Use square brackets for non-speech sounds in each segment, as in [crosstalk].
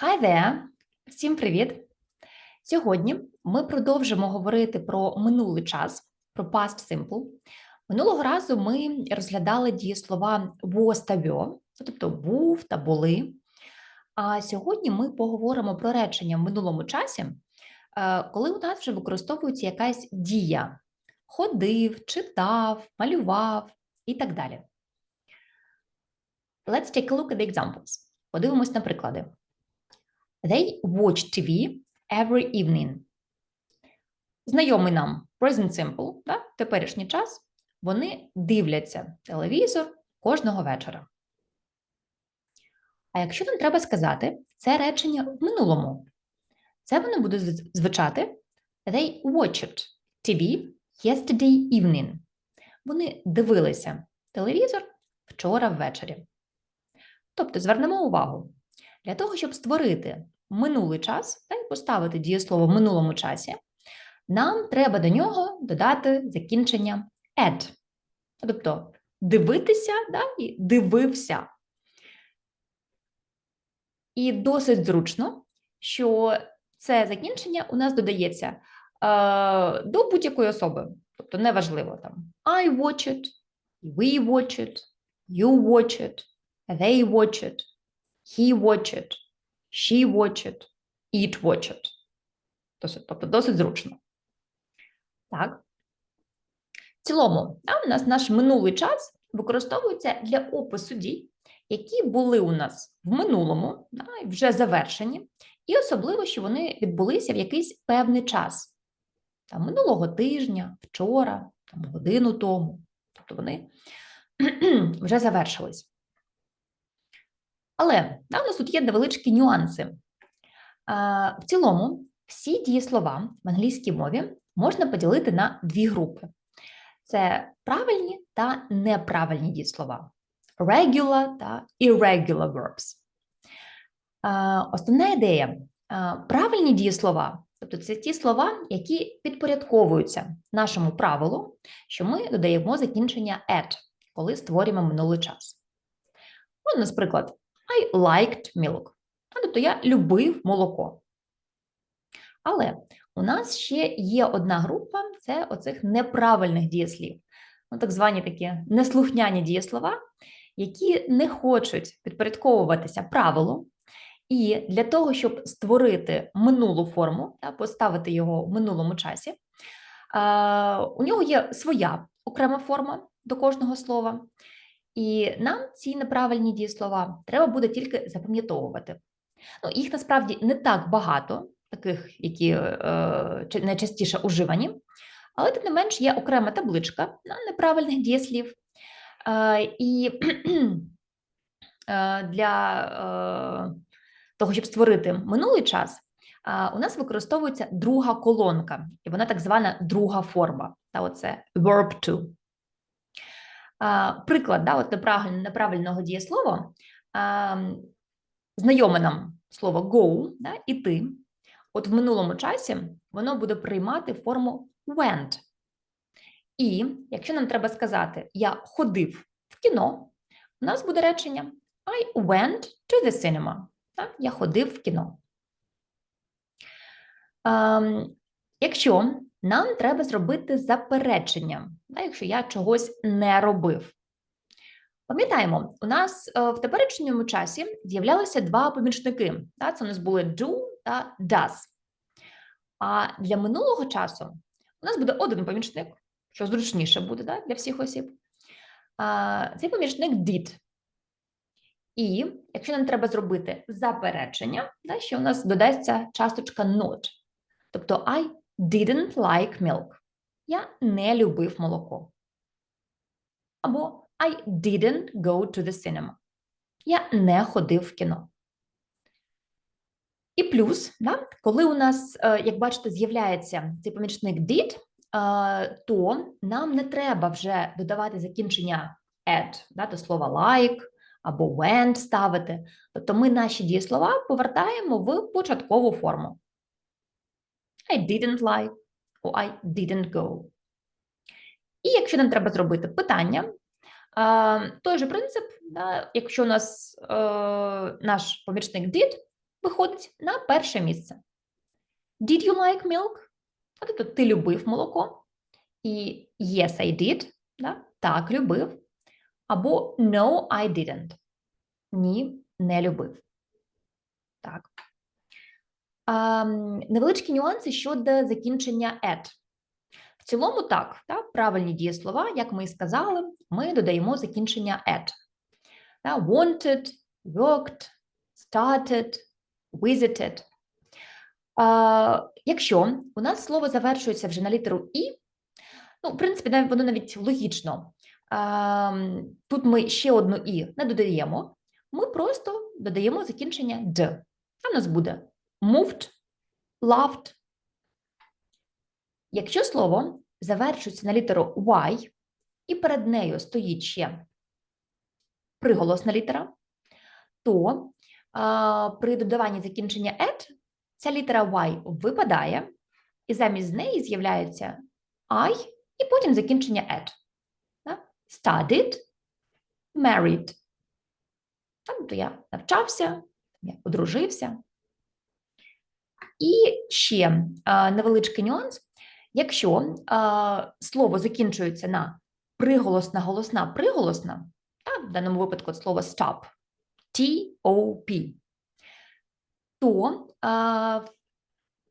Hi there! Всім привіт! Сьогодні ми продовжимо говорити про минулий час, про past simple. Минулого разу ми розглядали дієслова was та were, тобто був та були. А сьогодні ми поговоримо про речення в минулому часі, е, коли у нас вже використовується якась дія: ходив, читав, малював і так далі. Let's take a look at the examples. Подивимось на приклади. They watch TV every evening. Знайомий нам present simple, да? теперішній час. Вони дивляться телевізор кожного вечора. А якщо нам треба сказати це речення в минулому, це воно буде звучати They watched TV yesterday evening. Вони дивилися телевізор вчора ввечері. Тобто звернемо увагу, для того, щоб створити минулий час та й поставити дієслово в минулому часі, нам треба до нього додати закінчення «at». Тобто дивитися да, і дивився. І досить зручно, що це закінчення у нас додається е, до будь-якої особи. Тобто неважливо там I watch it, we watch it, you watch it, they watch it, he watch it, she watch it, it watch it. Тобто досить зручно. Так. В цілому, да, у нас наш минулий час використовується для опису дій, які були у нас в минулому, да, вже завершені, і особливо, що вони відбулися в якийсь певний час. Там, Минулого тижня, вчора, там, годину тому. Тобто вони [clears throat] вже завершились. Але да, у нас тут є невеличкі нюанси. В цілому, всі дієслова в англійській мові можна поділити на дві групи: це правильні та неправильні дієслова. Regular та irregular verbs. Основна ідея правильні дієслова, тобто це ті слова, які підпорядковуються нашому правилу, що ми додаємо закінчення at, коли створюємо минулий час. Ну, наприклад, I liked milk. Тобто я любив молоко. Але у нас ще є одна група це оцих неправильних дієслів, ну, так звані такі неслухняні дієслова, які не хочуть підпорядковуватися правилу. І для того, щоб створити минулу форму та поставити його в минулому часі, у нього є своя окрема форма до кожного слова. І нам ці неправильні дієслова треба буде тільки запам'ятовувати. Ну, Їх насправді не так багато, таких, які е, найчастіше уживані, але тим не менш є окрема табличка на неправильних дієслів. Е, і е, для е, того, щоб створити минулий час, е, у нас використовується друга колонка, і вона так звана друга форма. Та оце verb to. Приклад да, от неправильного, дієслова знайоме нам слово go, да, іти. От в минулому часі воно буде приймати форму went. І якщо нам треба сказати я ходив в кіно, у нас буде речення I went to the cinema. Так? Я ходив в кіно. Якщо нам треба зробити заперечення, якщо я чогось не робив. Пам'ятаємо, у нас е, в теперішньому часі з'являлися два помічники. Це у нас були do та does. А для минулого часу у нас буде один помічник, що зручніше буде для всіх осіб. Цей помічник did. І якщо нам треба зробити заперечення, що у нас додається часточка not. Тобто I didn't like milk. Я не любив молоко. Або I didn't go to the cinema. Я не ходив в кіно. І плюс, да, коли у нас, е, як бачите, з'являється цей помічник did, е, то нам не треба вже додавати закінчення at, да, до слова like або went ставити. Тобто ми наші дієслова повертаємо в початкову форму. I didn't like, or I didn't go. І якщо нам треба зробити питання, той же принцип, якщо у нас е, наш помічник did, виходить на перше місце. Did you like milk? Тобто ти любив молоко. І yes, I did. Так, любив. Або no, I didn't. Ні, не любив. Так. Невеличкі нюанси щодо закінчення at. В цілому так, так, правильні дієслова, як ми і сказали, ми додаємо закінчення at. Wanted, worked, started, visited. Якщо у нас слово завершується вже на літеру І, ну, в принципі, воно навіть логічно. Тут ми ще одну І не додаємо, ми просто додаємо закінчення «д». У нас буде moved, loved. Якщо слово завершується на літеру Y, і перед нею стоїть ще приголосна літера, то а, при додаванні закінчення «et» ця літера Y випадає, і замість неї з'являється I, і потім закінчення «et». Studied, married. Тобто я навчався, я одружився. І ще невеличкий нюанс. Якщо слово закінчується на приголосна, голосна, приголосна, а, в даному випадку слово stop, T-O-P, то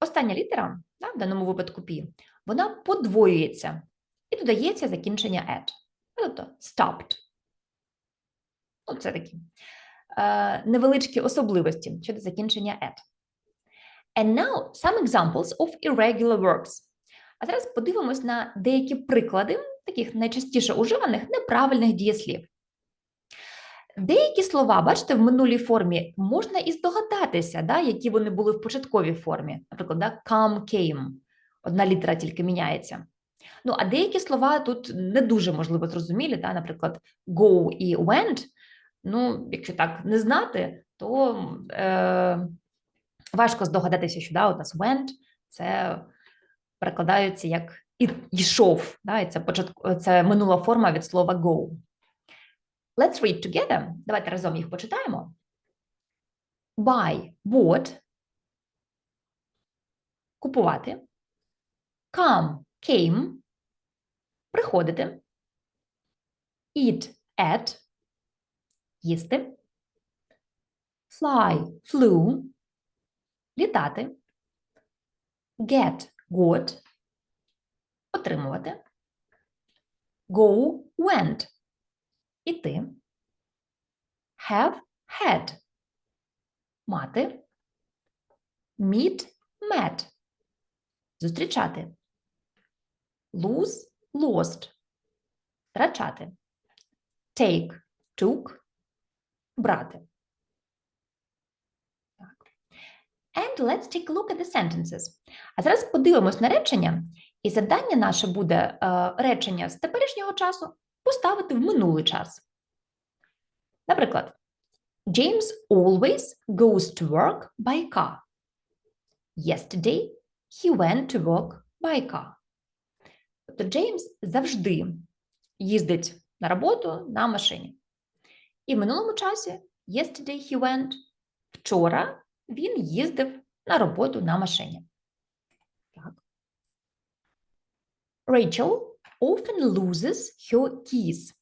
остання літера, да, в даному випадку P, вона подвоюється і додається закінчення at. Тобто stopped. Ну, це такі е, невеличкі особливості щодо закінчення at. And now some examples of irregular verbs. А зараз подивимось на деякі приклади таких найчастіше уживаних неправильних дієслів. Деякі слова, бачите, в минулій формі можна і здогадатися, да, які вони були в початковій формі. Наприклад, да, come, came. Одна літера тільки міняється. Ну, а деякі слова тут не дуже можливо зрозумілі, да, наприклад, go і went. Ну, якщо так не знати, то е, важко здогадатися, що да, у нас went це перекладається як йшов. Да, і це, початку, це минула форма від слова go. Let's read together. Давайте разом їх почитаємо. Buy, bought. Купувати. Come, came. Приходити. Eat, at. Їсти. Fly, flew. Літати. Get, got. Отримувати. Go, went. Іти. Have, had. Мати. Meet, met. Зустрічати. Lose, lost. Втрачати. Take, took. Брати. Так. And let's take a look at the sentences. А зараз подивимось на речення, і завдання наше буде е, речення з теперішнього часу поставити в минулий час. Наприклад, James always goes to work by car. Yesterday he went to work by car. Тобто Джеймс завжди їздить на роботу на машині. І в минулому часі yesterday he went. Вчора він їздив на роботу на машині. Так. Rachel often loses her keys.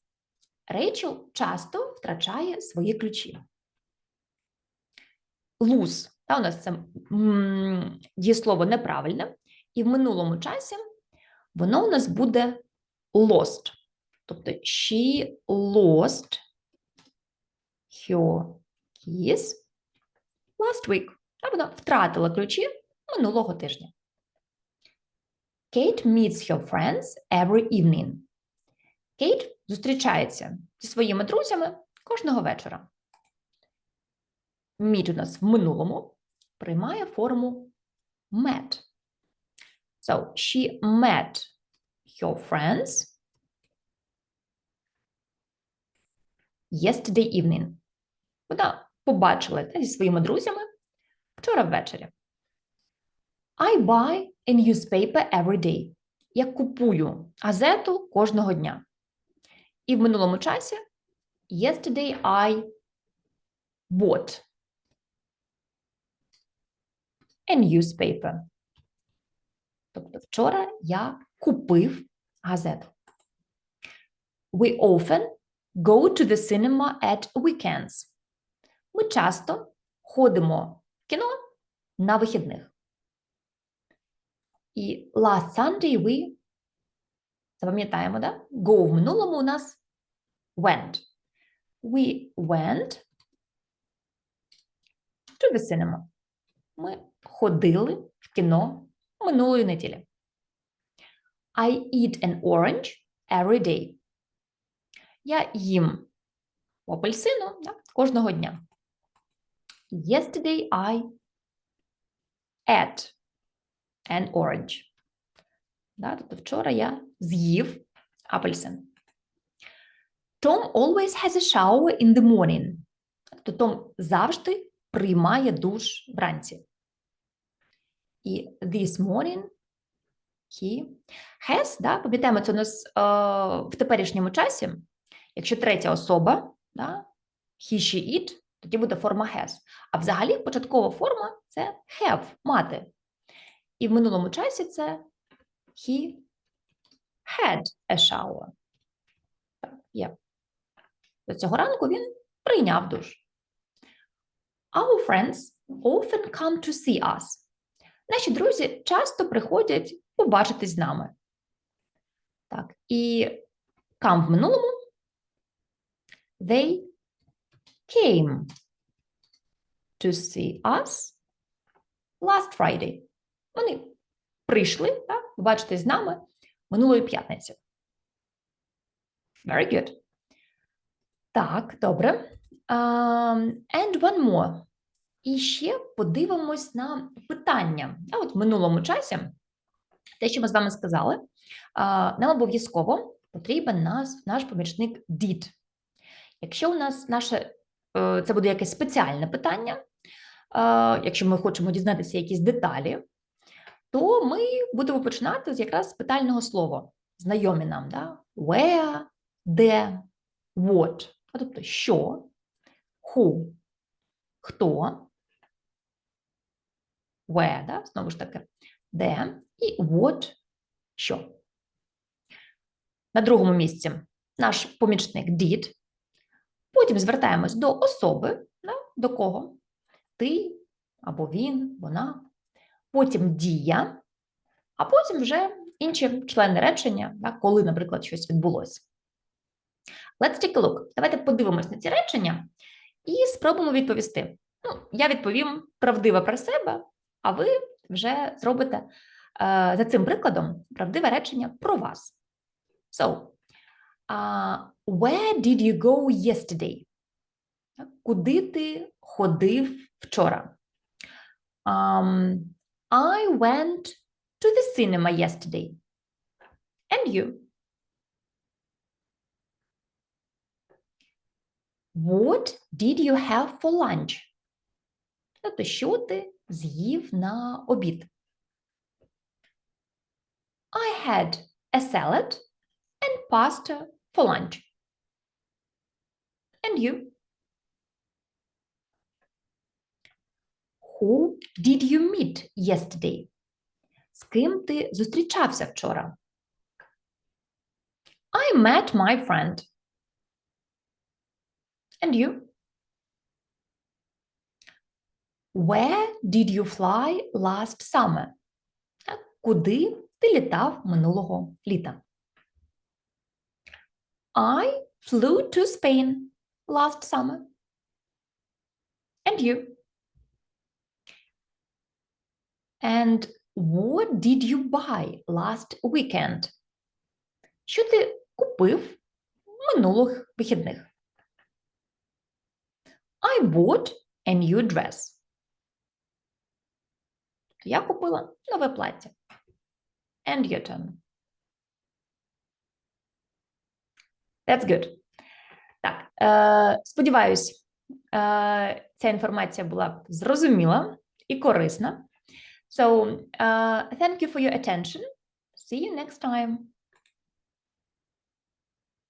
Рейчел часто втрачає свої ключі. Lose. Та, у нас це дієслово неправильне, і в минулому часі воно у нас буде lost. Тобто she lost her keys last week. Та вона втратила ключі минулого тижня. Kate meets her friends every evening. Кейт зустрічається зі своїми друзями кожного вечора. Meet у нас в минулому приймає форму met. So, she met her friends yesterday evening. Вона побачила зі своїми друзями вчора ввечері. I buy a newspaper every day. Я купую газету кожного дня. І в минулому часі yesterday I bought. a newspaper. Тобто вчора я купив газету. We often go to the cinema at weekends. Ми часто ходимо в кіно на вихідних. І last Sunday we, запам'ятаємо, да? Go в минулому у нас went. We went to the cinema. Ми ходили в кіно минулої неділі. I eat an orange every day. Я їм апельсину да, кожного дня. Yesterday I ate an orange. Да, тобто вчора я з'їв апельсин. Tom always has a shower in the morning. Тобто Том завжди приймає душ вранці. І this morning he has, да, пам'ятаємо, це у нас е, в теперішньому часі, якщо третя особа, да, he, she, it, тоді буде форма has. А взагалі початкова форма це have, мати. І в минулому часі це he had a shower. Так, є. До цього ранку він прийняв душ. Our friends often come to see us. Наші друзі часто приходять побачитись з нами. Так, і come в минулому. They came to see us last Friday. Вони прийшли, так, побачитись з нами минулої п'ятниці. Very good. Так, добре. Um, and one more. І ще подивимось на питання. А от в минулому часі, те, що ми з вами сказали, а, нам обов'язково потрібен нас, наш помічник did. Якщо у нас наше е, це буде якесь спеціальне питання, якщо ми хочемо дізнатися якісь деталі, то ми будемо починати з якраз з питального слова, знайомі нам, да? where, де, what, а тобто що, who, хто, where, да? знову ж таки, де, і what, що. На другому місці наш помічник did. Потім звертаємось до особи, до кого? Ти або він, вона. Потім дія, а потім вже інші члени речення, да? коли, наприклад, щось відбулося. Let's take a look. Давайте подивимось на ці речення і спробуємо відповісти. Ну, я відповім правдиво про себе, а ви вже зробите е, за цим прикладом правдиве речення про вас. So, uh, where did you go yesterday? Куди ти ходив вчора? Um, I went to the cinema yesterday. And you? What did you have for lunch? Тобто, що ти з'їв на обід? I had a salad and pasta for lunch. And you? Who did you meet yesterday? З ким ти зустрічався вчора? I met my friend. And you? Where did you fly last summer? Куди ти літав минулого літа? I flew to Spain last summer. And you? And what did you buy last weekend? Що ти купив минулих вихідних? I bought a new dress. Я купила нове плаття. And your turn. That's good. Так, е, сподіваюсь, е, ця інформація була зрозуміла і корисна. So, uh, thank you for your attention. See you next time.